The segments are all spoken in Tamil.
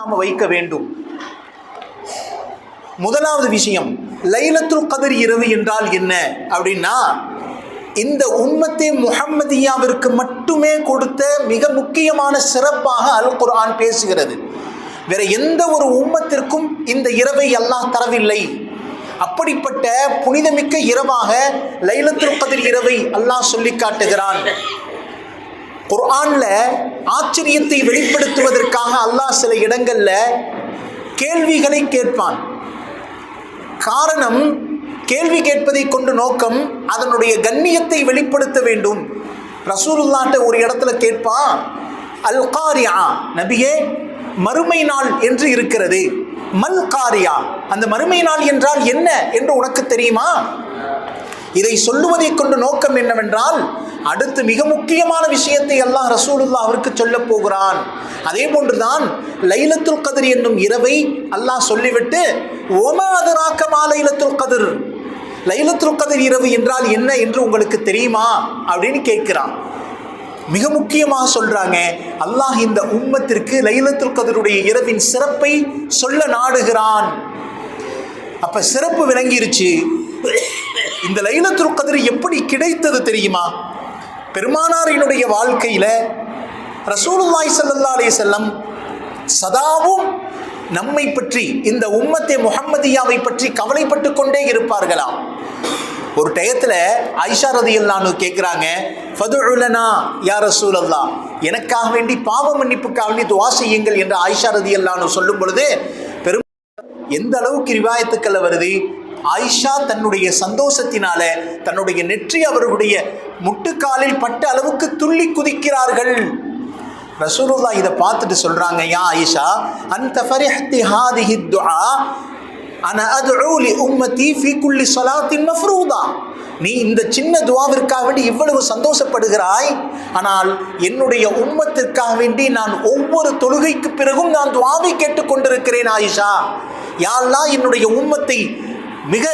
நாம் வைக்க வேண்டும். முதலாவது விஷயம் லைலத்துல் கதிர் இரவு என்றால் என்ன? அப்படின்னா இந்த உம்மத்தே முகம்மதியாவிற்கு மட்டுமே கொடுத்த மிக முக்கியமான சிறப்பாக அல் குர்ஆன் பேசுகிறது. வேற எந்த ஒரு உம்மத்திற்கும் இந்த இரவை அல்லாஹ் தரவில்லை. அப்படிப்பட்ட புனிதமிக்க இரவாக லைலத்துல் கதிர் இரவை அல்லாஹ் சொல்லி காட்டுகிறான். குர்ஆன்ல ஆச்சரியத்தை வெளிப்படுத்துவதற்காக அல்லாஹ் சில இடங்களில் கேள்விகளை கேட்பான். காரணம் கேள்வி கேட்பதை கொண்டு நோக்கம் அதனுடைய கண்ணியத்தை வெளிப்படுத்த வேண்டும். ரசூலுல்லாட்ட ஒரு இடத்துல கேட்பான் அல் காரியா நபியே மறுமை நாள் என்று இருக்கிறது. மல் காரியா அந்த மறுமை நாள் என்றால் என்ன என்று உனக்கு தெரியுமா? இதை சொல்லுவதை கொண்டு நோக்கம் என்னவென்றால் அடுத்து மிக முக்கியமான விஷயத்தை எல்லாம் ரசூலுல்லா அவருக்கு சொல்ல போகிறான். அதே போன்றுதான் லைலத்துல் கதிர் என்னும் இரவை அல்லாஹ் சொல்லிவிட்டு ஓமாதராக்கமா லைலத்துல் கதிர்? லைலத்துல் கதிர் இரவு என்றால் என்ன என்று உங்களுக்கு தெரியுமா? அப்படின்னு கேட்கிறான். மிக முக்கியமாக சொல்கிறாங்க அல்லாஹ் இந்த உம்மத்திற்கு லைலத்துல் கதருடைய இரவின் சிறப்பை சொல்ல நாடுகிறான். அப்போ சிறப்பு விளங்கிருச்சு. இந்த லைலத்துல் கதிர் எப்படி கிடைத்தது தெரியுமா? பெருமானாரினுடைய வாழ்க்கையில் ரசூலுல்லாய் சல்லா அலி செல்லம் சதாவும் நம்மை பற்றி இந்த உம்மத்தே முகம்மதியாவை பற்றி கவலைப்பட்டு கொண்டே இருப்பார்களாம். ஒரு டயத்தில் ஐஷா ரதியல்லானு கேட்குறாங்க ஃபதுலனா யார் ரசூலல்லா எனக்காக வேண்டி பாவ மன்னிப்புக்காக வேண்டி துவா செய்யுங்கள் என்று ஆயிஷா ரதியல்லானு சொல்லும் பொழுது பெரும் எந்த அளவுக்கு ரிவாயத்துக்களை வருது? ஆயிஷா தன்னுடைய சந்தோஷத்தினால தன்னுடைய நெற்றி அவர்களுடைய முட்டுக்காலில் பட்ட அளவுக்கு துள்ளி குதிக்கிறார்கள். ரசூலுல்லா இதை பார்த்துட்டு சொல்றாங்க யா ஆயிஷா அந்த ஃபரிஹத்தி ஹாதிஹி துஆ அன அத்உ லி உம்மதி ஃபீ குல்லி ஸலாத்தின் மஃப்ரூதா நீ இந்த சின்ன துவாவிற்காக வேண்டி இவ்வளவு சந்தோஷப்படுகிறாய் ஆனால் என்னுடைய உம்மத்திற்காக வேண்டி நான் ஒவ்வொரு தொழுகைக்கு பிறகும் நான் துவாவை கேட்டுக்கொண்டிருக்கிறேன் ஆயிஷா. யாரெல்லாம் என்னுடைய உம்மத்தை மிக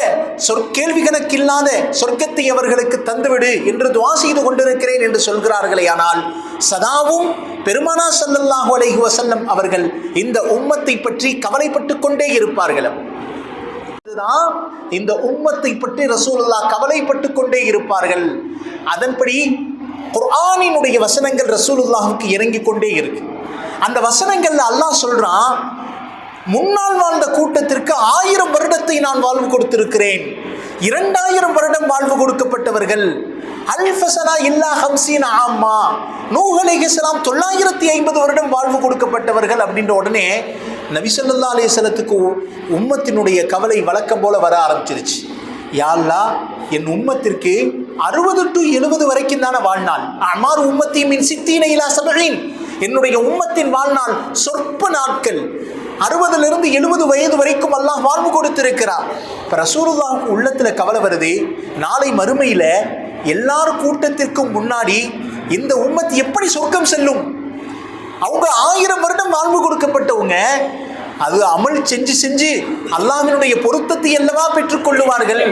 சொற்கேள்வி கணக்கில்லாத சொர்க்கத்தை அவர்களுக்கு தந்துவிடு என்று துவா செய்து கொண்டிருக்கிறேன் என்று சொல்கிறார்களே ஆனால் சதாவும் பெருமானா சல்லல்லாஹு அலைஹி வசல்லம் அவர்கள் இந்த உம்மத்தை பற்றி கவலைப்பட்டு கொண்டே இருப்பார்கள். இதுதான் இந்த உம்மத்தை பற்றி ரசூலுல்லா கவலைப்பட்டு கொண்டே இருப்பார்கள். அதன்படி குர்ஆனினுடைய வசனங்கள் ரசூலுல்லாஹுக்கு இறங்கிக் கொண்டே இருக்கு. அந்த வசனங்கள்ல அல்லாஹ் சொல்றான் முன்னால் வாழ்ந்த கூட்டத்திற்கு ஆயிரம் வருடத்தை நான் வாழ்வு கொடுத்திருக்கிறேன். இரண்டாயிரம் வருடம் வாழ்வு கொடுக்கப்பட்டவர்கள் அல்ஃபசனா இல்லா ஹம்சீன் ஆம்மா நூஹ் தொள்ளாயிரத்தி ஐம்பது வருடம் வாழ்வு கொடுக்கப்பட்டவர்கள் அப்படின்ற உடனே நபிசல்லா அலேசலத்துக்கு உம்மத்தினுடைய கவலை வழக்கம் போல வர ஆரம்பிச்சிருச்சு. யாழ்லா என் உம்மத்திற்கு அறுபது டு எழுபது வரைக்கும் தானே வாழ்நாள். அமார் உம்மத்தி மின் சித்தீன இலா சபகின் என்னுடைய உம்மத்தின் வாழ்நாள் சொற்ப நாட்கள். அறுபதுலேருந்து எழுபது வயது வரைக்கும் அல்லாஹ் வாழ்வு கொடுத்திருக்கிறார். இப்போ ரசூலுல்லாவுக்கு உள்ளத்தில் கவலை வருது. நாளை மறுமையில் எல்லார் கூட்டத்திற்கும் முன்னாடி இந்த உம்மத் எப்படி சொர்க்கம் செல்லும்? அவங்க ஆயிரம் வருடம் வாழ்வு கொடுக்கப்பட்டவங்க அது அமல் செஞ்சு செஞ்சு அல்லாஹினுடைய பொருத்தத்தை அல்லவா பெற்றுக்கொள்ளுவார்கள்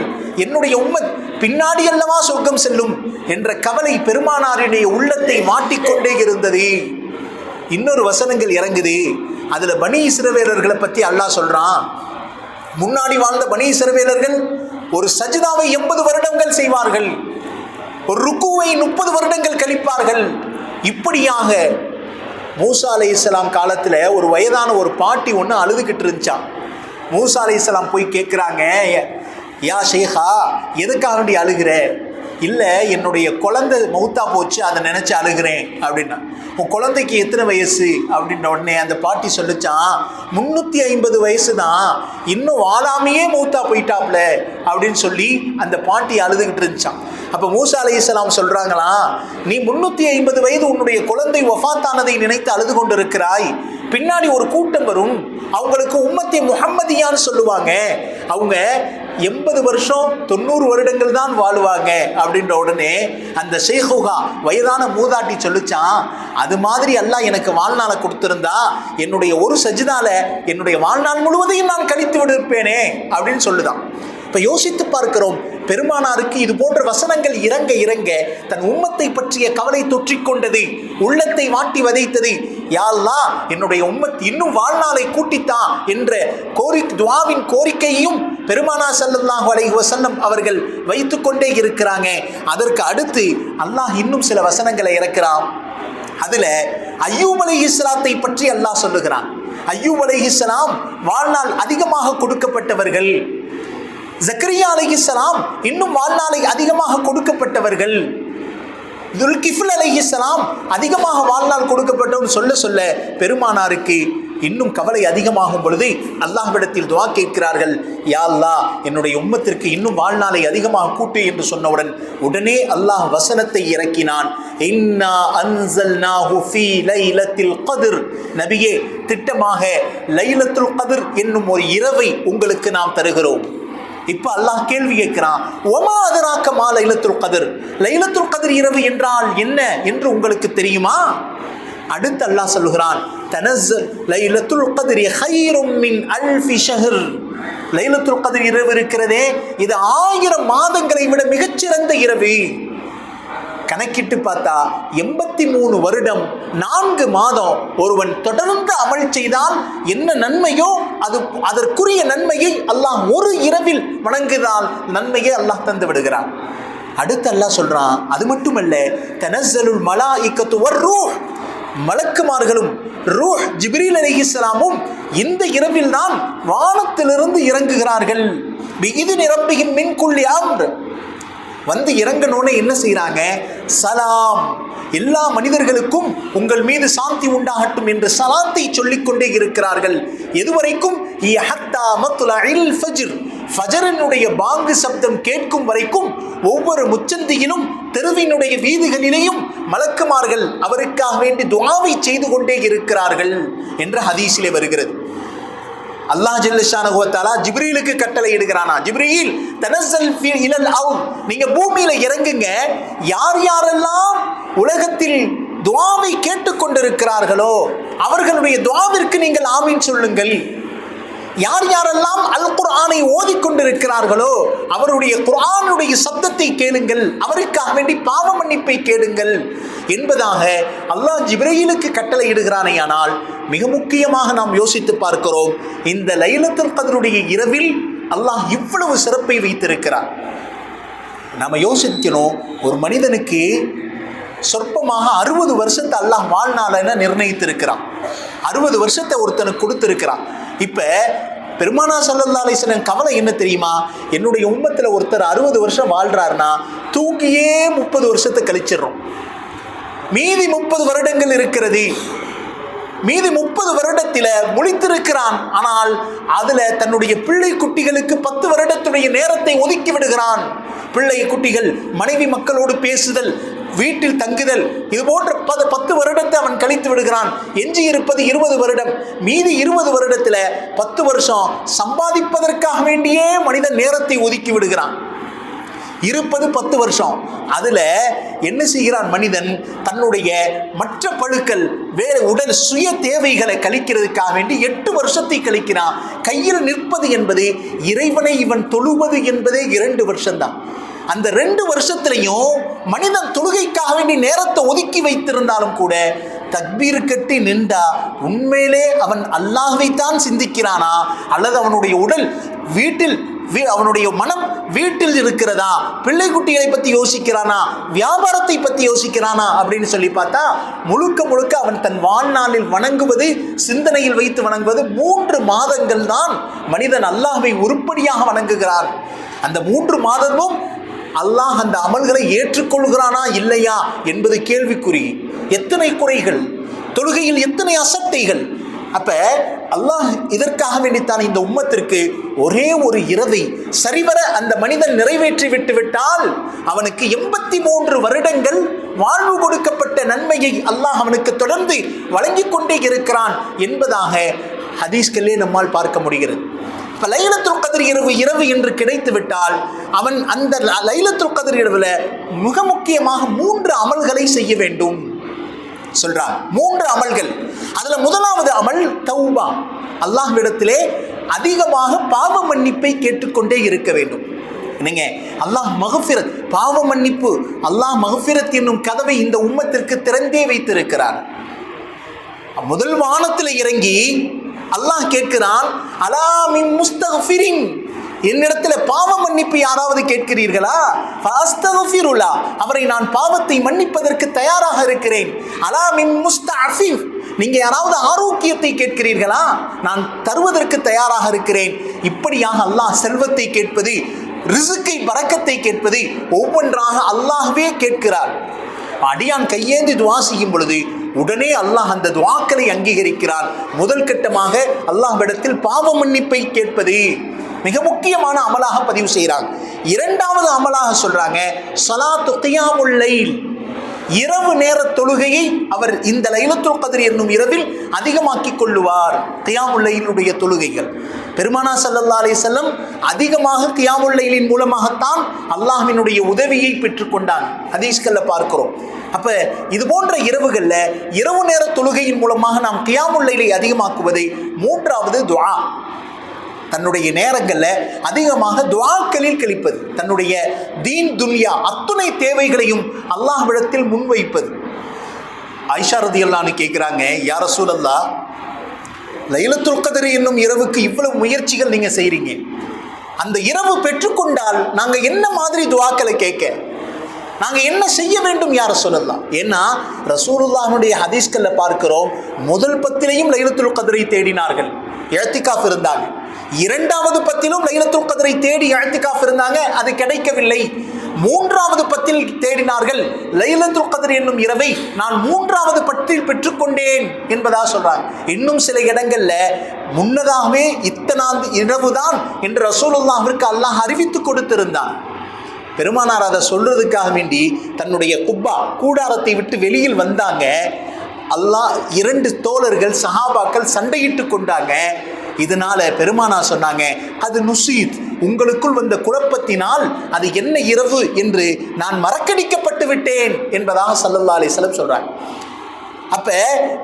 என்னுடைய உம்மத் பின்னாடி அல்லவா சொர்க்கம் செல்லும்? என்ற கவலை பெருமானாரினுடைய உள்ளத்தை மாட்டிக்கொண்டே இருந்தது. இன்னொரு வசனங்கள் இறங்குது. அதில் பனி சிறவேலர்களை பற்றி அல்லாஹ் சொல்கிறான் முன்னாடி வாழ்ந்த பனி சிறவேலர்கள் ஒரு சஜிதாவை எண்பது வருடங்கள் செய்வார்கள். ஒரு ருக்குவை முப்பது வருடங்கள் கழிப்பார்கள். இப்படியாக மூசா அலை இஸ்லாம் காலத்தில் ஒரு வயதான ஒரு பாட்டி ஒன்று அழுதுகிட்டு இருந்துச்சான் மூசா அலை இஸ்லாம் போய் கேட்குறாங்க யா ஷேஹா எதுக்காக வேண்டி அழுகிற? இல்லை என்னுடைய குழந்தை மௌத்தா போச்சு அதை நினச்சி அழுகிறேன் அப்படின்னா. உன் குழந்தைக்கு எத்தனை வயசு? அப்படின்ற உடனே அந்த பாட்டி சொல்லிச்சான் முந்நூற்றி ஐம்பது வயசு தான் இன்னும் வாழாமையே மௌத்தா போயிட்டாப்ல அப்படின்னு சொல்லி அந்த பாட்டி அழுதுகிட்டு இருந்துச்சான் அப்போ மூசா அலி இஸ்லாம் சொல்கிறாங்களாம் நீ முந்நூற்றி ஐம்பது வயது உன்னுடைய குழந்தை ஒஃபாத்தானதை நினைத்து அழுது கொண்டிருக்கிறாய் பின்னாடி ஒரு கூட்டம் வரும். அவங்களுக்கு உம்மத்தி முகம்மதியான்னு சொல்லுவாங்க. அவங்க எண்பது வருஷம் தொண்ணூறு வருடங்கள் தான் வாழுவாங்க அப்படின்ற உடனே அந்த ஷேகுகா வயதான மூதாட்டி சொல்லிச்சான் அது மாதிரி எல்லாம் எனக்கு வாழ்நாளை கொடுத்திருந்தா என்னுடைய ஒரு சஜிதால என்னுடைய வாழ்நாள் முழுவதையும் நான் கழித்து விடுப்பேனே அப்படின்னு சொல்லுதான். இப்போ யோசித்து பார்க்கிறோம் பெருமானாருக்கு இது போன்ற வசனங்கள் இறங்க இறங்க தன் உம்மத்தை பற்றிய கவலை தொற்றிக்கொண்டது உள்ளத்தை வாட்டி வதைத்தது யாழ்லா என்னுடைய உம்மத் இன்னும் வாழ்நாளை கூட்டித்தா என்ற கோரி துவாவின் கோரிக்கையும் பெருமானா சல்லாஹு அலைஹி வசன்னம் அவர்கள் வைத்துக்கொண்டே இருக்கிறாங்க. அதற்கு அடுத்து அல்லாஹ் இன்னும் சில வசனங்களை இறக்கிறான். அதில் ஐயூப் அலைஹிஸ்ஸலாத்தை பற்றி அல்லாஹ் சொல்லுகிறான். ஐயூப் அலைஹிஸ்ஸலாம் வாழ்நாள் அதிகமாக கொடுக்கப்பட்டவர்கள். ஜக்கரியா அலைஹிஸ்ஸலாம் இன்னும் வாழ்நாளை அதிகமாக கொடுக்கப்பட்டவர்கள். துல்கிஃபுல் அலைஹிஸ்ஸலாம் அதிகமாக வாழ்நாள் கொடுக்கப்பட்டவன் சொல்ல சொல்ல பெருமானாருக்கு இன்னும் கவலை அதிகமாகும் பொழுது அல்லாஹ்விடத்தில் துவா கேட்கிறார்கள் யா அல்லா என்னுடைய உம்மத்திற்கு இன்னும் வாழ்நாளை அதிகமாக கூட்டு என்று சொன்னவுடன் உடனே அல்லாஹ் வசனத்தை இறக்கினான். இன்னா அன்சல் நாஹுஃபி லைலத்தில் கதிர். நபியே திட்டமாக லைலத்துல் கதிர் என்னும் ஒரு இரவை உங்களுக்கு நாம் தருகிறோம். இப்போ அல்லாஹ் கேள்வி கேட்கிறான் ஒமா அதராக்கமா லைலத்துல் கதிர்? லைலத்துல் கதிர் இரவு என்றால் என்ன என்று உங்களுக்கு தெரியுமா? அடுத்து அல்லாஹ் சொல்லுகிறான் தனஸ்ஸல் லைலத்துல் கதிர் ஹைரும் மின் அல்ஃபி ஷஹர். லைலத்துல் கதிர் இரவு இருக்கிறதே இது ஆயிரம் மாதங்களை விட மிகச்சிறந்த இரவு. கணக்கிட்டு பார்த்தா எண்பத்தி மூணு வருடம் நான்கு மாதம். ஒருவன் தொடர்ந்து அமல் செய்தால் என்ன நன்மையோ அது அதற்குரிய நன்மையை அல்லாஹ் ஒரு இரவில் வணங்குதால் நன்மையை அல்லாஹ் தந்து விடுகிறான். அடுத்து அல்லாஹ் சொல்றான் அது மட்டுமல்ல மலா மலாஇக்கத்து ரூ மலக்குமார்களும் ரூஹ் ஜிப்ரீல் அலைஹிஸ்ஸலாமும் இந்த இரவில் தான் வானத்திலிருந்து இறங்குகிறார்கள். இது நிரம்பியின் மின் குள்ளி வந்து இறங்கணும்னு என்ன செய்கிறாங்க சலாம். எல்லா மனிதர்களுக்கும் உங்கள் மீது சாந்தி உண்டாகட்டும் என்று சலாத்தை சொல்லிக்கொண்டே இருக்கிறார்கள். எதுவரைக்கும் ஃபஜ்ர். ஃபஜரனுடைய பாங்கு சப்தம் கேட்கும் வரைக்கும் ஒவ்வொரு முச்சந்தியிலும் தெருவினுடைய வீதிகளிலேயும் மலக்குமார்கள் அவருக்காக வேண்டி துவாவை செய்து கொண்டே இருக்கிறார்கள் என்ற ஹதீஸிலே வருகிறது. அல்லாஹ் ஜல்லஷானஹு வ ஜிப்ரீலுக்கு கட்டளை இடுகிறானா. ஜிப்ரீல் தனசல் ஃபி இலல் அர்த் நீங்க இறங்குங்க. யார் யாரெல்லாம் உலகத்தில் துவாவை கேட்டுக்கொண்டிருக்கிறார்களோ அவர்களுடைய துவாவிற்கு நீங்கள் ஆமின் சொல்லுங்கள். யார் யாரெல்லாம் அல் குர்ஆனை ஓதிக்கொண்டிருக்கிறார்களோ அவருடைய குர்ஆனுடைய சப்தத்தை கேளுங்கள் அவருக்காக வேண்டி பாவ மன்னிப்பை கேளுங்கள் என்பதாக அல்லாஹ் ஜிப்ரீலுக்கு கட்டளை இடுகிறானேயானால் மிக முக்கியமாக நாம் யோசித்து பார்க்கிறோம் இந்த லைலத்தில் கதருடைய இரவில் அல்லாஹ் இவ்வளவு சிறப்பை வைத்திருக்கிறார் நம்ம யோசிக்கணும் ஒரு மனிதனுக்கு சொற்பமாக அறுபது வருஷத்தை அல்லாஹ் வாழ்நாளன்னு நிர்ணயித்திருக்கிறான். அறுபது வருஷத்தை ஒருத்தனுக்கு கொடுத்துருக்கிறான். இப்போ பெருமானா சல்லல்லா கவலை என்ன தெரியுமா? என்னுடைய உம்மத்தில் ஒருத்தர் அறுபது வருஷம் வாழ்கிறாருன்னா தூங்கியே முப்பது வருஷத்தை கழிச்சிடுறோம். மீதி முப்பது வருடங்கள் இருக்கிறது. மீதி முப்பது வருடத்தில் முழித்திருக்கிறான். ஆனால் அதில் தன்னுடைய பிள்ளை குட்டிகளுக்கு பத்து வருடத்துடைய நேரத்தை ஒதுக்கி விடுகிறான். பிள்ளை குட்டிகள் மனைவி மக்களோடு பேசுதல் வீட்டில் தங்குதல். இது போன்ற பத பத்து வருடத்தை அவன் கழித்து விடுகிறான். எஞ்சி இருப்பது இருபது வருடம். மீதி இருபது வருடத்தில் பத்து வருஷம் சம்பாதிப்பதற்காக வேண்டியே மனிதன் நேரத்தை ஒதுக்கி விடுகிறான். இருப்பது பத்து வருஷம். அதில் என்ன செய்கிறான் மனிதன்? தன்னுடைய மற்ற பழுக்கள் வேறு உடல் சுய தேவைகளை கழிக்கிறதுக்காக வேண்டி எட்டு வருஷத்தை கழிக்கிறான். கையில் நிற்பது என்பது இறைவனை இவன் தொழுவது என்பதே இரண்டு வருஷம்தான். அந்த ரெண்டு வருஷத்துலையும் மனிதன் தொழுகைக்காக வேண்டி நேரத்தை ஒதுக்கி வைத்திருந்தாலும் கூட தக்பீர் கட்டி நின்றா உண்மையிலே அவன் அல்லாஹைத்தான் சிந்திக்கிறானா? அல்லது அவனுடைய உடல் வீட்டில் வீ- அவனுடைய மனம் வீட்டில் இருக்கிறதா? பிள்ளை குட்டிகளை பத்தி யோசிக்கிறானா? வியாபாரத்தை பத்தி யோசிக்கிறானா? அப்படின்னு சொல்லி பார்த்தா முழுக்க முழுக்க அவன் தன் வாழ்நாளில் வணங்குவது சிந்தனையில் வைத்து வணங்குவது மூன்று மாதங்கள் தான் மனிதன் அல்லாஹை உருப்படியாக வணங்குகிறான். அந்த மூன்று மாதமும் அல்லாஹ் அந்த அமல்களை ஏற்றுக்கொள்கிறானா இல்லையா என்பது கேள்விக்குறி. எத்தனை குறைகள்? தொழுகையில் எத்தனை அசட்டைகள்? அப்ப அல்லாஹ் இதற்காக வேண்டித்தான் இந்த உம்மத்திற்கு ஒரே ஒரு இரவை சரிவர அந்த மனிதன் நிறைவேற்றி விட்டு விட்டால் அவனுக்கு எண்பத்தி மூன்று வருடங்கள் வாழ்வு கொடுக்கப்பட்ட நன்மையை அல்லாஹ் அவனுக்கு தொடர்ந்து வழங்கிக் கொண்டே இருக்கிறான் என்பதாக ஹதீஸ்களே நம்மால் பார்க்க முடிகிறது. இப்போ லைலத்துல் கதிர் இரவு இரவு என்று கிடைத்து விட்டால் அவன் அந்த ல- லைலத்துல் கதிர் இரவுல மிக முக்கியமாக மூன்று அமல்களை செய்ய வேண்டும். சொல்றான் மூன்று அமல்கள். அதுல முதலாவது அமல் தௌபா. அல்லாஹ்விடத்திலே அதிகமாக பாவ மன்னிப்பை கேட்டுக்கொண்டே இருக்க வேண்டும். என்னங்க? அல்லாஹ் மகஃபிரத் பாவ மன்னிப்பு. அல்லாஹ் மகஃபிரத் என்னும் கதவை இந்த உம்மத்திற்கு திறந்தே வைத்திருக்கிறார். முதல் வானத்தில் இறங்கி அல்லாஹ் கேட்கிறான் அலாமின் முஸ்தகஃபிரின் என்னிடத்துல பாவ மன்னிப்பு யாராவது கேட்கிறீர்களா? ஃபஅஸ்தக்ஃபிருல்லா. அவரை நான் பாவத்தை மன்னிப்பதற்கு தயாராக இருக்கிறேன். அலா மின் முஸ்தஅஃபிஃப் நீங்க யாராவது ஆரோக்கியத்தை கேட்கிறீர்களா? நான் தருவதற்கு தயாராக இருக்கிறேன். இப்படியாக அல்லாஹ் செல்வத்தை கேட்பது ரிசுக்கை பறக்கத்தை கேட்பது ஒவ்வொன்றாக அல்லாஹ்வே கேட்கிறார். அடியான் கையேந்தி துவா செய்யும் பொழுது உடனே அல்லாஹ் அந்த துவாக்களை அங்கீகரிக்கிறான். முதல் கட்டமாக அல்லாஹ்விடத்தில் பாவ மன்னிப்பை கேட்பது மிக முக்கியமான அமலாக பதிவு செய்கிறாங்க இரண்டாவது அமலாக சொல்றாங்க சலா கியாமுல் இரவு நேர தொழுகையை அவர் இந்த லைலத்துல் கதிர் என்னும் இரவில் அதிகமாக்கி கொள்ளுவார். கியாமுல்லையினுடைய தொழுகைகள். பெருமானா சல்லல்லா அலி செல்லம் அதிகமாக தியாமுல்லையிலின் மூலமாகத்தான் அல்லாஹினுடைய உதவியை பெற்றுக்கொண்டான் ஹதீஸ்கள்ல பார்க்கிறோம். அப்ப இது போன்ற இரவுகளில் இரவு நேர தொழுகையின் மூலமாக நாம் கியாமுல்லைலை அதிகமாக்குவதை மூன்றாவது துவா தன்னுடைய நேரங்களில் அதிகமாக துவாக்களில் கழிப்பது தன்னுடைய தீன் துன்யா அத்துணை தேவைகளையும் அல்லாஹ்விடத்தில் முன்வைப்பது. ஐஷா ரதியல்லான்னு கேட்குறாங்க யார சூழல்லா லைலத்துல் கதர் என்னும் இரவுக்கு இவ்வளவு முயற்சிகள் நீங்கள் செய்கிறீங்க அந்த இரவு பெற்றுக்கொண்டால் நாங்கள் என்ன மாதிரி துவாக்களை கேட்க? நாங்கள் என்ன செய்ய வேண்டும் யார சொல்லலாம் ஏன்னா ரசூலுல்லாஹனுடைய ஹதீஸ்களில் பார்க்கிறோம் முதல் பத்திலையும் லைலத்துல் கதிரை தேடினார்கள். எழுத்திக்காஃப் இருந்தாங்க. இரண்டாவது பத்திலும் லைலத்துல் கதரை தேடி எழுத்திக்காஃப் இருந்தாங்க. அது கிடைக்கவில்லை. மூன்றாவது பத்தில் தேடினார்கள். லைலத்துல் கதர் என்னும் இரவை நான் மூன்றாவது பத்தில் பெற்றுக்கொண்டேன் என்பதாக சொல்றாங்க. இன்னும் சில இடங்கள்ல முன்னதாகவே இத்தனாந்து இரவுதான் என்று ரசூலுல்லாஹிற்கு அல்லாஹ் அறிவித்து கொடுத்திருந்தான். பெருமானார் அதை சொல்றதுக்காக வேண்டி தன்னுடைய குப்பா கூடாரத்தை விட்டு வெளியில் வந்தாங்க. அல்லாஹ் இரண்டு தோழர்கள் சஹாபாக்கள் சண்டையிட்டு கொண்டாங்க. இதனால பெருமானா சொன்னாங்க அது நுசீத். உங்களுக்குள் வந்த குழப்பத்தினால் அது என்ன இரவு என்று நான் மறக்கடிக்கப்பட்டு விட்டேன் என்பதாக சல்லல்லா அலிஸ்லம் சொல்றாங்க. அப்போ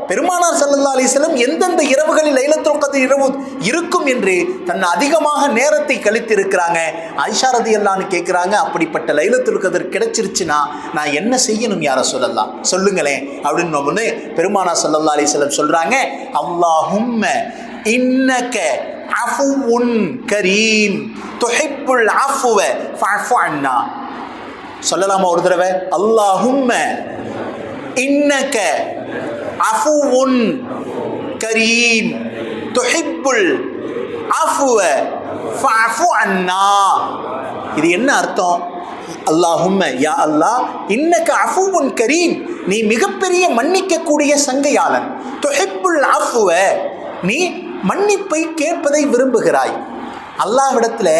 பெருமானார் சல்லல்லா அலிஸ்லம் எந்தெந்த இரவுகளில் லைலத்துல் கதிர் இரவு இருக்கும் என்று தன் அதிகமாக நேரத்தை கழித்திருக்கிறாங்க? ஐஷா ரதியல்லான்னு கேட்குறாங்க அப்படிப்பட்ட லைலத்துல் கதிர் கிடைச்சிருச்சுன்னா நான் என்ன செய்யணும் யாரை சொல்லலாம் சொல்லுங்களேன். அப்படின்னு ஒன்று பெருமானார் சல்லல்லா அலிஸ்லம் சொல்கிறாங்க அல்லாஹும்ம இன்னக்க அஃபுன் கரீம். துஹிப்புல் அஃபுவ ஃபஃபு அண்ணா சொல்லலாமா ஒரு தடவை? அல்லாஹும்ம இன்னக்க அஃபுவுன் கரீம் துஹிப்புல் அஃபுவ ஃபஅஃபு அன்னா இது என்ன அர்த்தம்? அல்லாஹும்ம யா அல்லாஹ் இன்னக்கு அஃபுவுன் கரீம். நீ மிகப்பெரிய மன்னிக்கக்கூடிய சங்கையாளன். துஹிப்புல் அஃபுவ. நீ மன்னிப்பை கேட்பதை விரும்புகிறாய். அல்லாஹ்விடத்தில்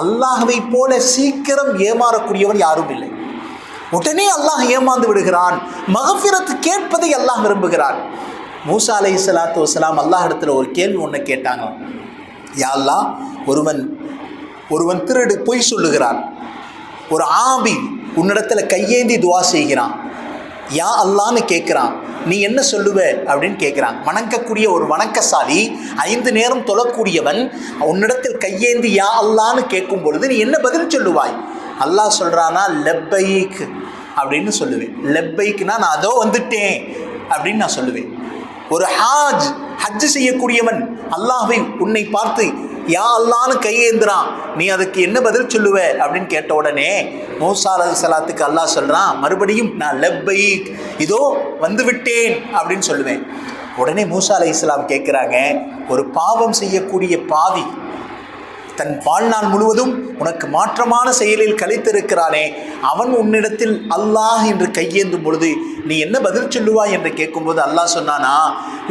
அல்லாஹவை போல சீக்கிரம் ஏமாறக்கூடியவன் யாரும் இல்லை. உடனே அல்லாஹ் ஏமாந்து விடுகிறான். மகஃபிரத் கேட்பதை அல்லாஹ் விரும்புகிறான். மூசா அலை சலாத்து வலாம் அல்லாஹ் இடத்துல ஒரு கேள்வி ஒன்று கேட்டாங்க யா ஒருவன் ஒருவன் திருடு பொய் சொல்லுகிறான். ஒரு ஆபி உன்னிடத்துல கையேந்தி துவா செய்கிறான். யா அல்லான்னு கேட்குறான் நீ என்ன சொல்லுவ? அப்படின்னு கேட்குறான் வணங்கக்கூடிய ஒரு வணக்கசாலி ஐந்து நேரம் தொழக்கூடியவன் உன்னிடத்தில் கையேந்தி யா அல்லான்னு கேட்கும் பொழுது நீ என்ன பதில் சொல்லுவாய்? அல்லாஹ் சொல்கிறான்னா லெப்பைக் அப்படின்னு சொல்லுவேன். லெப்பைக்குனா நான் அதோ வந்துட்டேன் அப்படின்னு நான் சொல்லுவேன். ஒரு ஹாஜ் ஹஜ் செய்யக்கூடியவன் அல்லாஹை உன்னை பார்த்து யா அல்லான்னு கையேந்திரான் நீ அதுக்கு என்ன பதில் சொல்லுவ? அப்படின்னு கேட்ட உடனே மூசா அலி சலாத்துக்கு அல்லாஹ் சொல்கிறான் மறுபடியும் நான் லெப்பைக் இதோ வந்து விட்டேன் அப்படின்னு சொல்லுவேன். உடனே மூசா அலை இஸ்லாம் கேட்குறாங்க ஒரு பாவம் செய்யக்கூடிய பாவி தன் வாழ்நாள் முழுவதும் உனக்கு மாற்றமான செயலில் கழித்திருக்கிறானே. அவன் உன்னிடத்தில் அல்லாஹ் என்று கையேந்தும் பொழுது நீ என்ன பதில் சொல்லுவாய் என்று கேட்கும்போது அல்லாஹ் சொன்னானா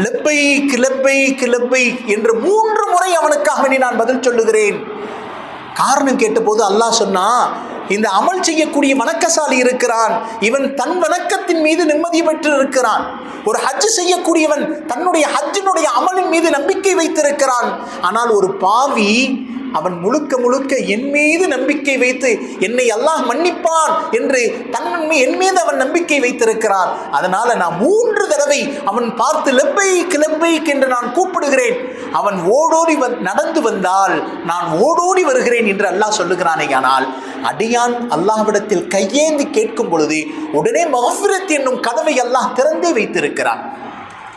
லெப்பை கிளப்பை கிளப்பை என்று மூன்று முறை அவனுக்காக வேண்டி நான் பதில் சொல்லுகிறேன். காரணம் கேட்டபோது அல்லாஹ் சொன்னா இந்த அமல் செய்யக்கூடிய வணக்கசாலி இருக்கிறான். இவன் தன் வணக்கத்தின் மீது நிம்மதி பெற்று இருக்கிறான் ஒரு ஹஜ் செய்யக்கூடியவன் தன்னுடைய ஹஜ்ஜினுடைய அமலின் மீது நம்பிக்கை வைத்திருக்கிறான். ஆனால் ஒரு பாவி அவன் முழுக்க முழுக்க என் மீது நம்பிக்கை வைத்து என்னை அல்லாஹ் மன்னிப்பான் என்று தன் என் மீது அவன் நம்பிக்கை வைத்திருக்கிறான் அதனால நான் மூன்று தடவை அவன் பார்த்து லெப்பை கிளப்பைக் என்று நான் கூப்பிடுகிறேன். அவன் ஓடோடி வந் நடந்து வந்தால் நான் ஓடோடி வருகிறேன் என்று அல்லாஹ் சொல்லுகிறானே ஆனால் அடியான் அல்லாஹ்விடத்தில் கையேந்தி கேட்கும் பொழுது உடனே மகஃபிரத் என்னும் கதவை அல்லாஹ் திறந்தே வைத்திருக்கிறான்.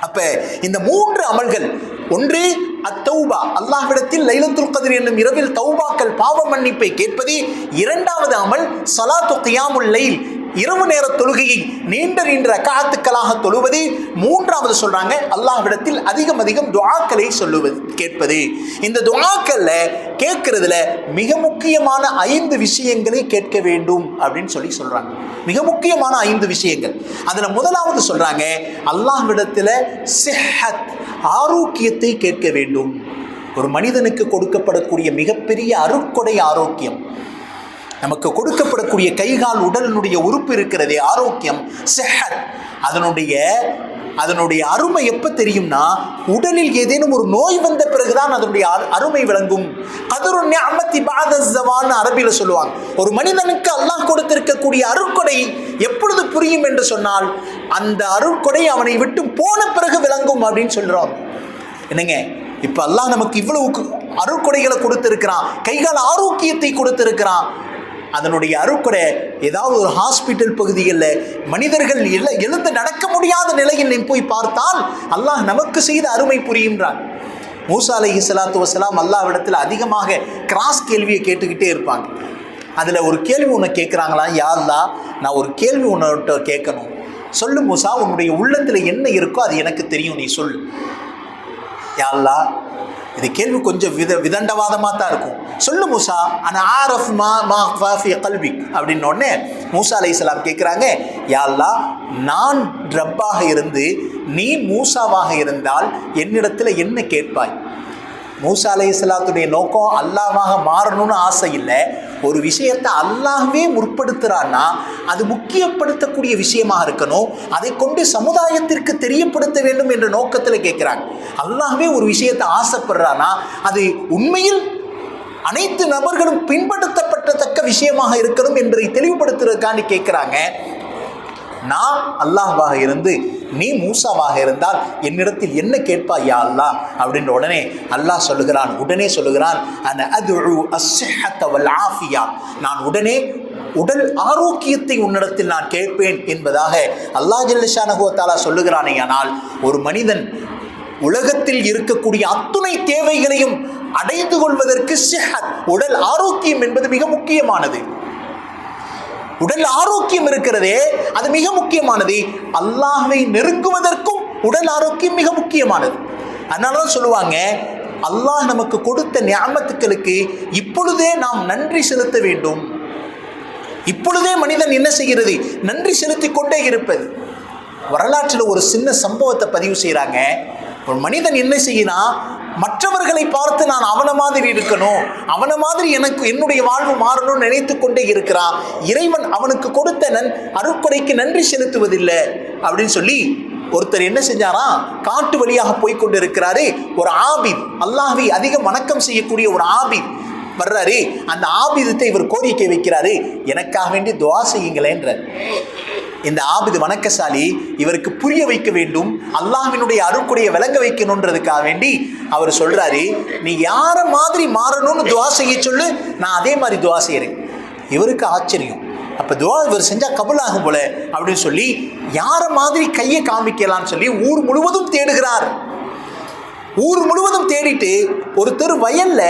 அப்ப இந்த மூன்று அமல்கள் ஒன்று அத்தௌபா. அல்லாஹ்விடத்தில் லைலத்துல் கதிர் என்னும் இரவில் தௌபாக்கள் பாவ மன்னிப்பை கேட்பதே இரண்டாவது அமல் சலாத்து கியாமுல் லைல். இரவு நேர தொழுகையை நீண்ட நீண்ட ரக்காத்துக்களாக தொழுவது. மூன்றாவது சொல்றாங்க அல்லாஹ்விடத்தில் அதிகம் அதிகம் துவாக்களை சொல்லுவது கேட்பது. இந்த துவாக்கல்ல கேட்கறதுல மிக முக்கியமான ஐந்து விஷயங்களை கேட்க வேண்டும் அப்படின்னு சொல்லி சொல்றாங்க. மிக முக்கியமான ஐந்து விஷயங்கள். அதுல முதலாவது சொல்றாங்க அல்லாஹ்விடத்துல சிஹத் ஆரோக்கியத்தை கேட்க வேண்டும். ஒரு மனிதனுக்கு கொடுக்கப்படக்கூடிய மிகப்பெரிய அருட்கொடை ஆரோக்கியம். நமக்கு கொடுக்கப்படக்கூடிய கைகால் உடலினுடைய உறுப்பு இருக்கிறதே ஆரோக்கியம் செஹத். அதனுடைய அதனுடைய அருமை எப்போ தெரியும்னா உடலில் ஏதேனும் ஒரு நோய் வந்த பிறகுதான் அதனுடைய அருமை விளங்கும். கதருண்ய அம்மத்தி பாதவான்னு அரபியில் சொல்லுவாங்க. ஒரு மனிதனுக்கு அல்லாஹ் கொடுத்திருக்கக்கூடிய அருட்கொடை எப்பொழுது புரியும் என்று சொன்னால் அந்த அருட்கொடை அவனை விட்டு போன பிறகு விளங்கும் அப்படின்னு சொல்கிறோம் என்னங்க? இப்போ அல்லாஹ் நமக்கு இவ்வளவு அருக்கொடைகளை அருட்கொடைகளை கொடுத்திருக்கிறான் கைகால் ஆரோக்கியத்தை கொடுத்திருக்கிறான். அதனுடைய அருட்கொடை ஏதாவது ஒரு ஹாஸ்பிட்டல் பகுதிகளில் மனிதர்கள் இல்லை எழுந்து நடக்க முடியாத நிலையில் நீ போய் பார்த்தால் அல்லாஹ் நமக்கு செய்த அருமை புரியுன்றான் மூசா அலஹி சலாத்து வசலாம் அல்லாவிடத்தில் அதிகமாக கிராஸ் கேள்வியை கேட்டுக்கிட்டே இருப்பாங்க. அதில் ஒரு கேள்வி ஒன்று கேட்குறாங்களா யாருலா நான் ஒரு கேள்வி ஒன்று கேட்கணும் சொல்லு மூசா உன்னுடைய உள்ளத்தில் என்ன இருக்கோ அது எனக்கு தெரியும் நீ சொல்லு. யாருலா இது கேள்வி கொஞ்சம் வித விதண்டவாதமாக தான் இருக்கும். சொல்லு மூசா அன ஆரஃப் மா மா ஃபாஃபி கல்வி அப்படின்னோடனே மூசா மூசா இஸ்லாம் கேட்குறாங்க யாழ்லா நான் ரப்பாக இருந்து நீ மூசாவாக இருந்தால் என்னிடத்தில் என்ன கேட்பாய்? மூசா அலைஹிஸ்ஸலாத்துடைய நோக்கம் அல்லாஹ்வாக மாறணும்னு ஆசை இல்லை. ஒரு விஷயத்தை அல்லாஹ்வே முற்படுத்துகிறான்னா அது முக்கியப்படுத்தக்கூடிய விஷயமாக இருக்கணும். அதை கொண்டு சமுதாயத்திற்கு தெரியப்படுத்த வேண்டும் என்ற நோக்கத்தில் கேட்குறாங்க அல்லாஹ்வே ஒரு விஷயத்தை ஆசைப்படுறான்னா அது உண்மையில் அனைத்து நபர்களும் பின்படுத்தப்பட்டத்தக்க விஷயமாக இருக்கணும் என்பதை தெளிவுபடுத்துறதுக்காண்டி கேட்குறாங்க நான் அல்லாஹ்வாக இருந்து நீ மூசாவாக இருந்தால் என்னிடத்தில் என்ன கேட்பாய் யா அல்லா அப்படின்ற உடனே அல்லாஹ் சொல்லுகிறான் உடனே சொல்லுகிறான் அன அதுஉ அஸ்ஸிஹத்த ஆஃபியா. நான் உடனே உடல் ஆரோக்கியத்தை உன்னிடத்தில் நான் கேட்பேன் என்பதாக அல்லாஹ் ஜல்லஷானஹு சொல்லுகிறானே ஆனால் ஒரு மனிதன் உலகத்தில் இருக்கக்கூடிய அத்துணை தேவைகளையும் அடைந்து கொள்வதற்கு சிஹத் உடல் ஆரோக்கியம் என்பது மிக முக்கியமானது. உடல் ஆரோக்கியம் இருக்கிறதே அது மிக முக்கியமானது. அல்லாஹை நெருங்குவதற்கும் உடல் ஆரோக்கியம் மிக முக்கியமானது. அதனால தான் சொல்லுவாங்க அல்லாஹ் நமக்கு கொடுத்த ஞாபகத்துக்களுக்கு இப்பொழுதே நாம் நன்றி செலுத்த வேண்டும். இப்பொழுதே மனிதன் என்ன செய்கிறது? நன்றி செலுத்தி கொண்டே இருப்பது. வரலாற்றில் ஒரு சின்ன சம்பவத்தை பதிவு செய்கிறாங்க ஒரு மனிதன் என்ன செய்யினா மற்றவர்களை பார்த்து நான் அவன மாதிரி இருக்கணும் அவன மாதிரி எனக்கு என்னுடைய வாழ்வு மாறணும்னு நினைத்து கொண்டே இருக்கிறான் இறைவன் அவனுக்கு கொடுத்த நன் அருட்கொடைக்கு நன்றி செலுத்துவதில்லை அப்படின்னு சொல்லி ஒருத்தர் என்ன செஞ்சாராம் காட்டு வழியாக போய்கொண்டு இருக்கிறாரு ஒரு ஆபித் அல்லாஹை அதிகம் வணக்கம் செய்யக்கூடிய ஒரு ஆபித் வர்றாரு அந்த ஆபிதத்தை இவர் கோரிக்கை வைக்கிறாரு எனக்காக வேண்டி துவா செய்யுங்களேன்றார். இந்த ஆபிது வணக்கசாலி இவருக்கு புரிய வைக்க வேண்டும் அல்லாஹினுடைய அருக்குடைய விளங்க வைக்கணுன்றதுக்காக வேண்டி அவர் சொல்றாரு நீ யார மாதிரி மாறணும்னு துவா செய்ய சொல்லு நான் அதே மாதிரி துவா செய்கிறேன் இவருக்கு ஆச்சரியம். அப்போ துவா இவர் செஞ்சால் கபலாகும் போல அப்படின்னு சொல்லி யார மாதிரி கையை காமிக்கலாம்னு சொல்லி ஊர் முழுவதும் தேடுகிறார். ஊர் முழுவதும் தேடிட்டு ஒருத்தர் வயல்ல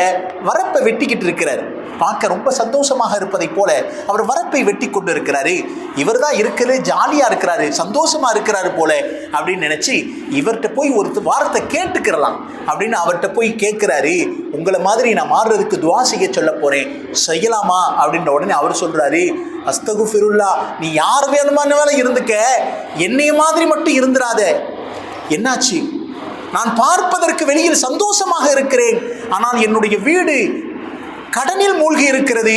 வரப்பை வெட்டிக்கிட்டு இருக்கிறார். பார்க்க ரொம்ப சந்தோஷமாக இருப்பதைப் போல அவர் வரப்பை வெட்டி கொண்டு இருக்கிறாரு இவர் தான் இருக்கிறது ஜாலியாக இருக்கிறாரு சந்தோஷமாக இருக்கிறாரு போல அப்படின்னு நினச்சி இவர்கிட்ட போய் ஒரு வாரத்தை கேட்டுக்கிறலாம் அப்படின்னு அவர்கிட்ட போய் கேட்குறாரு உங்களை மாதிரி நான் மாறுறதுக்கு துவா செய்ய சொல்ல போகிறேன் செய்யலாமா அப்படின்ற உடனே அவர் சொல்கிறாரு அஸ்தகு ஃபிருல்லா நீ யார் வேணுமானாலும் இருந்துக்க. என்னைய மாதிரி மட்டும் இருந்துடாத என்னாச்சு? நான் பார்ப்பதற்கு வெளியில் சந்தோஷமாக இருக்கிறேன். ஆனால் என்னுடைய வீடு கடனில் மூழ்கி இருக்கிறது.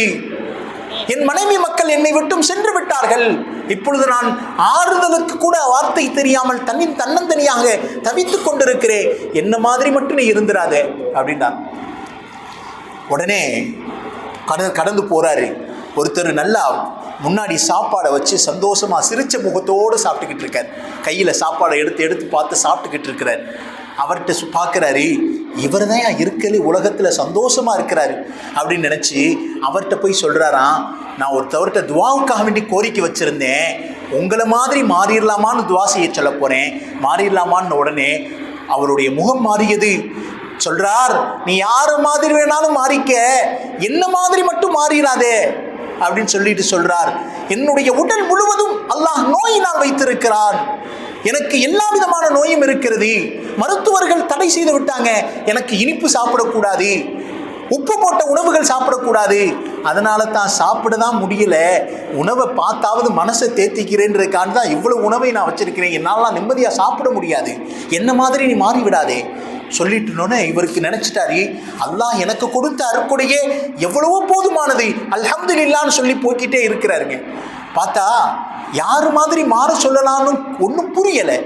என் மனைவி மக்கள் என்னை விட்டும் சென்று விட்டார்கள். இப்பொழுது நான் ஆறுதலுக்கு கூட வார்த்தை தெரியாமல் தன்னின் தன்னந்தனியாக தவித்துக் கொண்டிருக்கிறேன். என்ன மாதிரி மட்டும் நீ இருந்துராத அப்படின்னார் உடனே கடந்து கடந்து போறாரு. ஒருத்தர் நல்லா முன்னாடி சாப்பாடை வச்சு சந்தோஷமா சிரிச்ச முகத்தோடு சாப்பிட்டுக்கிட்டு இருக்கார். கையில் சாப்பாடை எடுத்து எடுத்து பார்த்து சாப்பிட்டுக்கிட்டு இருக்கிறார். அவர்கிட்ட சு- இவர் தான் இருக்கலே உலகத்தில் சந்தோஷமா இருக்கிறாரு. அப்படின்னு நினச்சி அவர்கிட்ட போய் சொல்கிறாராம் நான் ஒருத்தவர்கிட்ட துவாவுக்காக வேண்டி கோரிக்கை வச்சுருந்தேன். உங்களை மாதிரி மாறிடலாமான்னு துவா செய்ய சொல்ல போகிறேன் மாறிடலாமான்னு உடனே அவருடைய முகம் மாறியது. சொல்கிறார் நீ யார் மாதிரி வேணாலும் மாறிக்க என்ன மாதிரி மட்டும் மாறிடாதே. அப்படின்னு சொல்லிட்டு சொல்றார். என்னுடைய உடல் முழுவதும் அல்லாஹ் நோயினால் வைத்திருக்கிறான். எனக்கு எல்லா விதமான நோயும் இருக்கிறது. மருத்துவர்கள் தடை செய்து விட்டாங்க. எனக்கு இனிப்பு சாப்பிடக்கூடாது. உப்பு போட்ட உணவுகள் சாப்பிடக்கூடாது. அதனால தான் சாப்பிட தான் முடியல. உணவை பார்த்தாவது மனசை தேத்திக்கிறேன்றதுக்காக தான் இவ்வளவு உணவை நான் வச்சிருக்கிறேன். என்னாலாம் நிம்மதியாக சாப்பிட முடியாது. என்ன மாதிரி நீ மாறிவிடாதே சொல்லிட்டுனோன்னு இவருக்கு நினைச்சிட்டாரு. அல்லாஹ் எனக்கு கொடுத்த அருக்குடையே எவ்வளவோ போதுமானது. அல்ஹம்துலில்லான்னு சொல்லி போக்கிட்டே இருக்கிறாருங்க. பார்த்தா யார் மாதிரி மாற சொல்லலாம்னு ஒன்றும் புரியலை.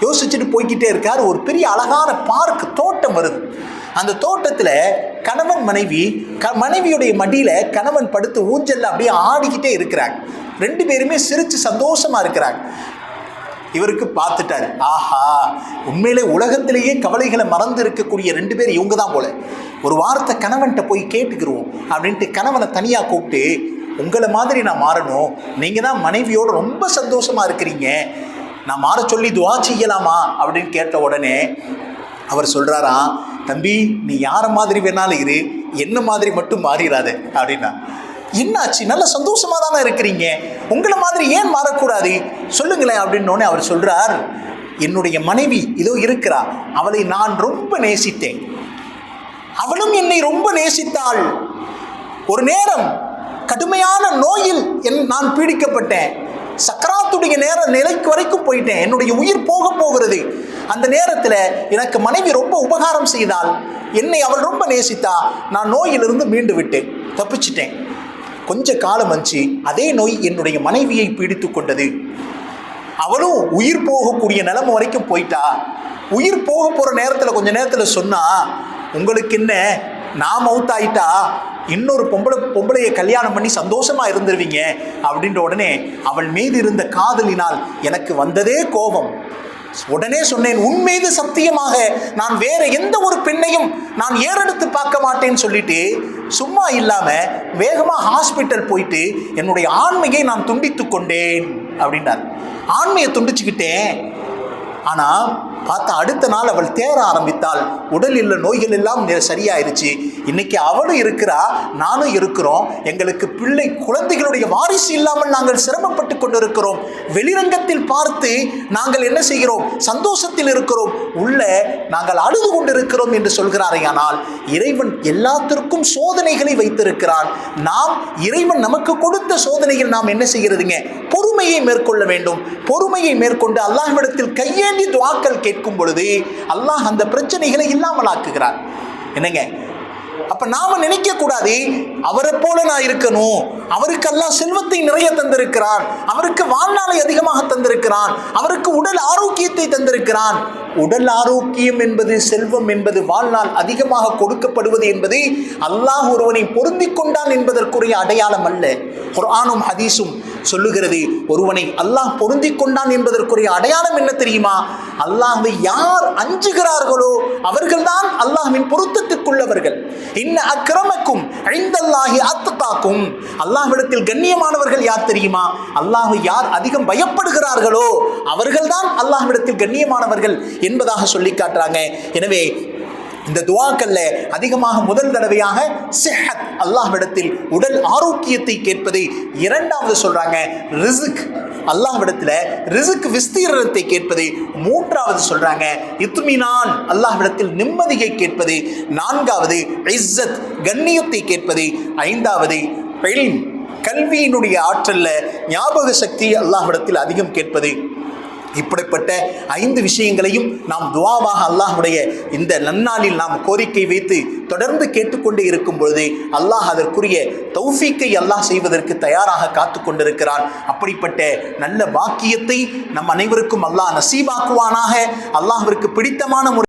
யோசிச்சுட்டு போய்க்கிட்டே இருக்கார். ஒரு பெரிய அழகான பார்க் தோட்டம் வருது. அந்த தோட்டத்தில் கணவன் மனைவி க மனைவியுடைய மடியில் கணவன் படுத்து ஊஞ்சலில் அப்படியே ஆடிக்கிட்டே இருக்கிறாங்க. ரெண்டு பேருமே சிரித்து சந்தோஷமா இருக்கிறாங்க. இவருக்கு பார்த்துட்டாரு. ஆஹா உண்மையிலே உலகத்திலேயே கவலைகளை மறந்து இருக்கக்கூடிய ரெண்டு பேர் இவங்க தான் போல. ஒரு வார்த்தை கணவன்கிட்ட போய் கேட்டுக்கிருவோம் அப்படின்ட்டு கணவனை தனியாக கூப்பிட்டு உங்களை மாதிரி நான் மாறணும். நீங்கள் தான் மனைவியோடு ரொம்ப சந்தோஷமா இருக்கிறீங்க. நான் மாற சொல்லி துவா செய்யலாமா? அப்படின்னு கேட்ட உடனே அவர் சொல்கிறாரா தம்பி நீ யாரை மாதிரி வேணாலும் இரு. என்ன மாதிரி மட்டும் மாறிடாத. அப்படின்னா என்னாச்சு? நல்ல சந்தோஷமாக தானே இருக்கிறீங்க. உங்களை மாதிரி ஏன் மாறக்கூடாது? சொல்லுங்களேன். அப்படின்னோடனே அவர் சொல்கிறார் என்னுடைய மனைவி இதோ இருக்கிறா. அவளை நான் ரொம்ப நேசித்தேன். அவளும் என்னை ரொம்ப நேசித்தாள். ஒரு நேரம் கடுமையான நோயில் என் நான் பீடிக்கப்பட்டேன். சக்கராத்துடைய நேர நிலைக்கு வரைக்கும் போயிட்டேன். என்னுடைய உயிர் போக போகிறது. அந்த நேரத்தில் எனக்கு மனைவி ரொம்ப உபகாரம் செய்தால் என்னை அவள் ரொம்ப நேசித்தா. நான் நோயிலிருந்து மீண்டு விட்டேன். தப்பிச்சிட்டேன். கொஞ்ச காலம் வந்துச்சு அதே நோய் என்னுடைய மனைவியை பீடித்து கொண்டது. அவளும் உயிர் போகக்கூடிய நிலைமை வரைக்கும் போயிட்டா. உயிர் போக போகிற நேரத்தில் கொஞ்ச நேரத்தில் சொன்னால் உங்களுக்கு என்ன? நான் மவுத்தாயிட்டா? இன்னொரு பொம்பளை பொம்பளையை கல்யாணம் பண்ணி சந்தோஷமாக இருந்துருவீங்க அப்படின்ற உடனே அவள் மீது இருந்த காதலினால் எனக்கு வந்ததே கோபம். உடனே சொன்னேன் உன் மீது சத்தியமாக நான் வேற எந்த ஒரு பெண்ணையும் நான் ஏறெடுத்து பார்க்க மாட்டேன்னு சொல்லிட்டு சும்மா இல்லாமல் வேகமாக ஹாஸ்பிட்டல் போயிட்டு என்னுடைய ஆண்மையை நான் துண்டித்து கொண்டேன் அப்படின்றார் ஆண்மையை துண்டிச்சுக்கிட்டேன். ஆனால் பார்த்தா அடுத்த நாள் அவள் தேர ஆரம்பித்தாள். உடலில் உள்ள நோய்கள் எல்லாம் நெ- சரியாயிருச்சு. இன்னைக்கு அவளும் இருக்கிறா நானும் இருக்கிறோம். எங்களுக்கு பிள்ளை குழந்தைகளுடைய வாரிசு இல்லாமல் நாங்கள் சிரமப்பட்டு கொண்டிருக்கிறோம். வெளிரங்கத்தில் பார்த்து நாங்கள் என்ன செய்கிறோம்? சந்தோஷத்தில் இருக்கிறோம். உள்ள நாங்கள் அழுது கொண்டிருக்கிறோம் என்று சொல்கிறாரே ஆனால் இறைவன் எல்லாத்திற்கும் சோதனைகளை வைத்திருக்கிறான். நாம் இறைவன் நமக்கு கொடுத்த சோதனையில் நாம் என்ன செய்கிறதுங்க? பொறுமையை மேற்கொள்ள வேண்டும். பொறுமையை மேற்கொண்டு அல்லாஹ்விடத்தில் கையேந்தி துவாக்கள் கேட்கும் பொழுது அல்லாஹ் அந்த பிரச்சனைகளை இல்லாமல் ஆக்குகிறார் என்னங்க? அப்ப நாம நினைக்க கூடாது அவரை போல நான் இருக்கணும் அவருக்கு எல்லாம் செல்வத்தை நிறைய தந்திருக்கிறான் அவருக்கு வாழ்நாளை அதிகமாக தந்திருக்கிறான் அவருக்கு உடல் ஆரோக்கியத்தை தந்திருக்கிறான். உடல் ஆரோக்கியம் என்பது செல்வம் என்பது வாழ்நாள் அதிகமாக கொடுக்கப்படுவது என்பது அல்லாஹ் ஒருவனை பொருந்தி கொண்டான் என்பதற்குரிய அடையாளம் அல்ல. குர்ஆனும் ஹதீஸும் சொல்லுகிறது ஒருவனை அல்லாஹ் பொருந்தி கொண்டான் என்பதற்குரிய அடையாளம் என்ன தெரியுமா? அல்லாஹை யார் அஞ்சுகிறார்களோ அவர்கள்தான் அல்லாஹ்வின் பொருத்தத்துக்குள்ளவர்கள். இன்ன அக்கிரமக்கும் ஐந்தல்லாகி அத்தத்தாக்கும் அல்லாஹ்விடத்தில் கண்ணியமானவர்கள் யார் தெரியுமா? அல்லாஹ் யார் அதிகம் பயப்படுகிறார்களோ அவர்கள்தான் அல்லாஹ்விடத்தில் கண்ணியமானவர்கள் என்பதாக சொல்லி காட்டுறாங்க. எனவே இந்த துவாக்கல்ல அதிகமாக முதல் தடவையாக சிஹத் அல்லாஹ்விடத்தில் உடல் ஆரோக்கியத்தை கேட்பதை இரண்டாவது சொல்றாங்க ரிசுக். அல்லாஹ்விடத்தில் ரிசுக் விஸ்தீரணத்தை கேட்பது மூன்றாவது சொல்றாங்க இத்மினான் அல்லாஹ்விடத்தில் நிம்மதியை கேட்பது. நான்காவது இஸ்ஸத் கண்ணியத்தை கேட்பது. ஐந்தாவது இல்ம், கல்வியினுடைய ஆற்றல்ல ஞாபக சக்தி அல்லாஹ்விடத்தில் அதிகம் கேட்பது. இப்படிப்பட்ட ஐந்து விஷயங்களையும் நாம் துவாவாக அல்லாஹுடைய இந்த நன்னாளில் நாம் கோரிக்கை வைத்து தொடர்ந்து கேட்டுக்கொண்டே இருக்கும் பொழுது அல்லாஹ் அதற்குரிய தௌஃபீக்கை அல்லாஹ் செய்வதற்கு தயாராக காத்து கொண்டிருக்கிறான். அப்படிப்பட்ட நல்ல வாக்கியத்தை நம் அனைவருக்கும் அல்லாஹ் நசீபாக்குவானாக. அல்லாஹிற்கு பிடித்தமான முறை